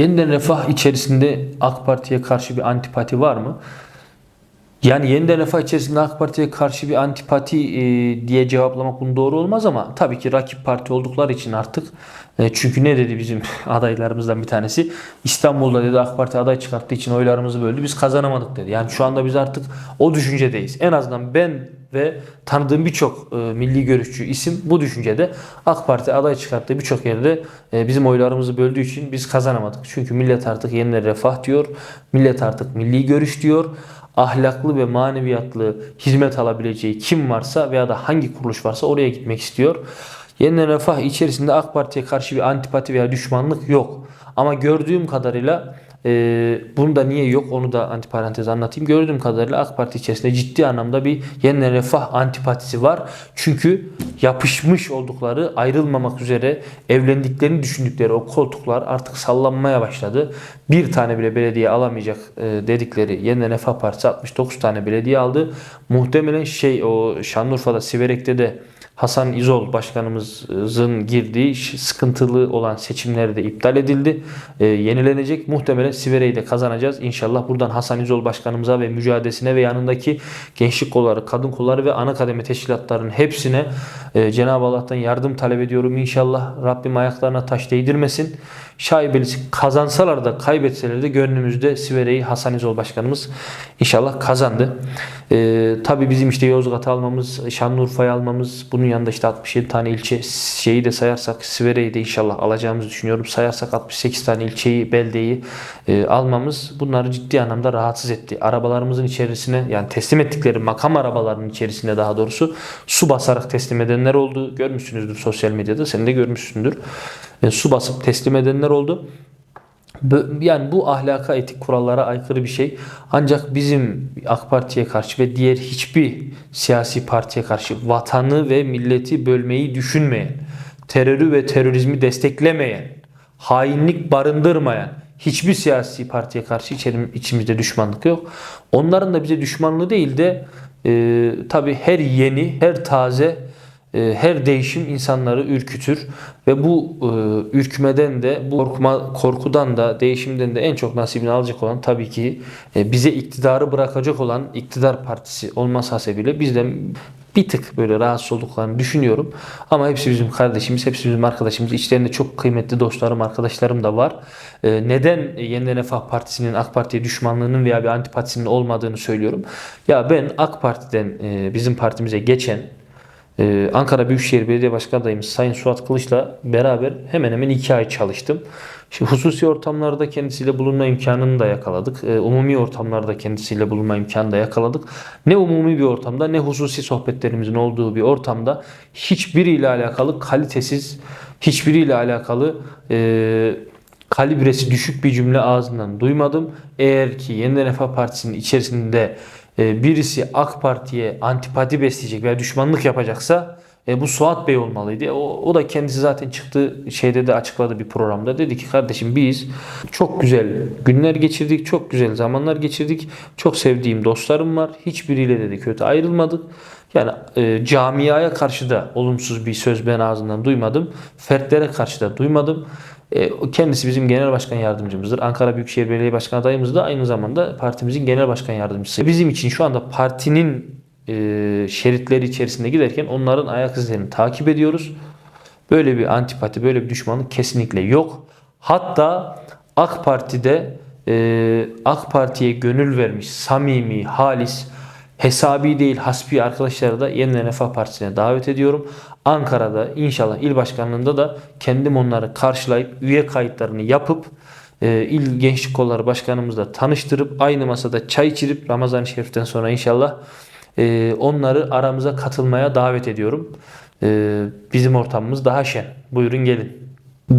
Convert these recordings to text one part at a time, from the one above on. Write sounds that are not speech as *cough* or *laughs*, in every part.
Yeniden Refah içerisinde AK Parti'ye karşı bir antipati var mı? Yani yeniden refah içerisinde AK Parti'ye karşı bir antipati e, diye cevaplamak bunun doğru olmaz ama tabii ki rakip parti oldukları için artık e, çünkü ne dedi bizim *laughs* adaylarımızdan bir tanesi İstanbul'da dedi AK Parti aday çıkarttığı için oylarımızı böldü biz kazanamadık dedi. Yani şu anda biz artık o düşüncedeyiz. En azından ben ve tanıdığım birçok e, milli görüşçü isim bu düşüncede AK Parti aday çıkarttığı birçok yerde e, bizim oylarımızı böldüğü için biz kazanamadık. Çünkü millet artık yeniden refah diyor. Millet artık milli görüş diyor ahlaklı ve maneviyatlı hizmet alabileceği kim varsa veya da hangi kuruluş varsa oraya gitmek istiyor. Yeniden Refah içerisinde AK Parti'ye karşı bir antipati veya düşmanlık yok. Ama gördüğüm kadarıyla e, bunu da niye yok onu da antiparantez anlatayım. Gördüğüm kadarıyla AK Parti içerisinde ciddi anlamda bir yeniden refah antipatisi var. Çünkü yapışmış oldukları ayrılmamak üzere evlendiklerini düşündükleri o koltuklar artık sallanmaya başladı. Bir tane bile belediye alamayacak e, dedikleri yeniden refah partisi 69 tane belediye aldı. Muhtemelen şey o Şanlıurfa'da Siverek'te de Hasan İzol başkanımızın girdiği sıkıntılı olan seçimleri de iptal edildi. E, yenilenecek. Muhtemelen Sivere'yi de kazanacağız. İnşallah buradan Hasan İzol başkanımıza ve mücadelesine ve yanındaki gençlik kolları, kadın kolları ve ana kademe teşkilatlarının hepsine e, Cenab-ı Allah'tan yardım talep ediyorum. İnşallah Rabbim ayaklarına taş değdirmesin. Şaibelisi kazansalar da kaybetseler de gönlümüzde Sivere'yi Hasan İzol başkanımız inşallah kazandı. E, tabii bizim işte Yozgat'ı almamız, Şanlıurfa'yı almamız, bunun yanında işte 67 tane ilçe şeyi de sayarsak Sivere'yi de inşallah alacağımızı düşünüyorum. Sayarsak 68 tane ilçeyi, beldeyi e, almamız bunları ciddi anlamda rahatsız etti. Arabalarımızın içerisine yani teslim ettikleri makam arabalarının içerisinde daha doğrusu su basarak teslim edenler oldu. Görmüşsünüzdür sosyal medyada. Sen de görmüşsündür. E, su basıp teslim edenler oldu. Yani bu ahlaka, etik kurallara aykırı bir şey. Ancak bizim AK Parti'ye karşı ve diğer hiçbir siyasi partiye karşı vatanı ve milleti bölmeyi düşünmeyen, terörü ve terörizmi desteklemeyen, hainlik barındırmayan hiçbir siyasi partiye karşı içerim, içimizde düşmanlık yok. Onların da bize düşmanlığı değil de e, tabii her yeni, her taze her değişim insanları ürkütür ve bu e, ürkmeden de bu korkma, korkudan da değişimden de en çok nasibini alacak olan tabii ki e, bize iktidarı bırakacak olan iktidar partisi olması hasebiyle bizden bir tık böyle rahatsız olduklarını düşünüyorum. Ama hepsi bizim kardeşimiz, hepsi bizim arkadaşımız. İçlerinde çok kıymetli dostlarım, arkadaşlarım da var. Neden Yeniden Refah Partisi'nin AK Parti'ye düşmanlığının veya bir antipatisinin olmadığını söylüyorum. Ya ben AK Parti'den bizim partimize geçen ee, Ankara Büyükşehir Belediye Başkan adayımız Sayın Suat Kılıç'la beraber hemen hemen iki ay çalıştım. Şimdi hususi ortamlarda kendisiyle bulunma imkanını da yakaladık. Ee, umumi ortamlarda kendisiyle bulunma imkanını da yakaladık. Ne umumi bir ortamda ne hususi sohbetlerimizin olduğu bir ortamda hiçbiriyle alakalı kalitesiz, hiçbiriyle alakalı e, kalibresi düşük bir cümle ağzından duymadım. Eğer ki Yeniden Refah Partisi'nin içerisinde birisi AK Parti'ye antipati besleyecek veya düşmanlık yapacaksa e, bu Suat Bey olmalıydı. O, o da kendisi zaten çıktı şeyde de açıkladı bir programda. Dedi ki kardeşim biz çok güzel günler geçirdik, çok güzel zamanlar geçirdik. Çok sevdiğim dostlarım var. Hiçbiriyle dedi kötü ayrılmadık. Yani e, camiaya karşı da olumsuz bir söz ben ağzından duymadım. Fertlere karşı da duymadım. E, kendisi bizim genel başkan yardımcımızdır. Ankara Büyükşehir Belediye Başkan adayımız da aynı zamanda partimizin genel başkan yardımcısı. Bizim için şu anda partinin e, şeritleri içerisinde giderken onların ayak izlerini takip ediyoruz. Böyle bir antipati, böyle bir düşmanlık kesinlikle yok. Hatta AK Parti'de e, AK Parti'ye gönül vermiş, samimi, halis, hesabi değil hasbi arkadaşları da Yeniden Refah Partisi'ne davet ediyorum. Ankara'da inşallah il başkanlığında da kendim onları karşılayıp üye kayıtlarını yapıp e, il gençlik kolları başkanımızla tanıştırıp aynı masada çay içirip Ramazan-ı Şerif'ten sonra inşallah e, onları aramıza katılmaya davet ediyorum. E, bizim ortamımız daha şen. Buyurun gelin.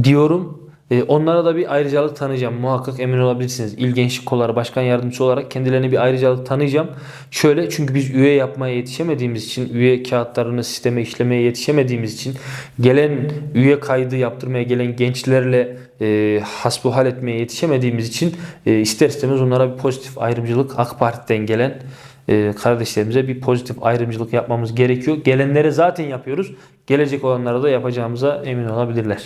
Diyorum e, onlara da bir ayrıcalık tanıyacağım. Muhakkak emin olabilirsiniz. İl Kolları Başkan Yardımcısı olarak kendilerine bir ayrıcalık tanıyacağım. Şöyle çünkü biz üye yapmaya yetişemediğimiz için, üye kağıtlarını sisteme işlemeye yetişemediğimiz için gelen üye kaydı yaptırmaya gelen gençlerle e, hasbuhal etmeye yetişemediğimiz için e, ister istemez onlara bir pozitif ayrımcılık AK Parti'den gelen e, kardeşlerimize bir pozitif ayrımcılık yapmamız gerekiyor. Gelenlere zaten yapıyoruz. Gelecek olanlara da yapacağımıza emin olabilirler.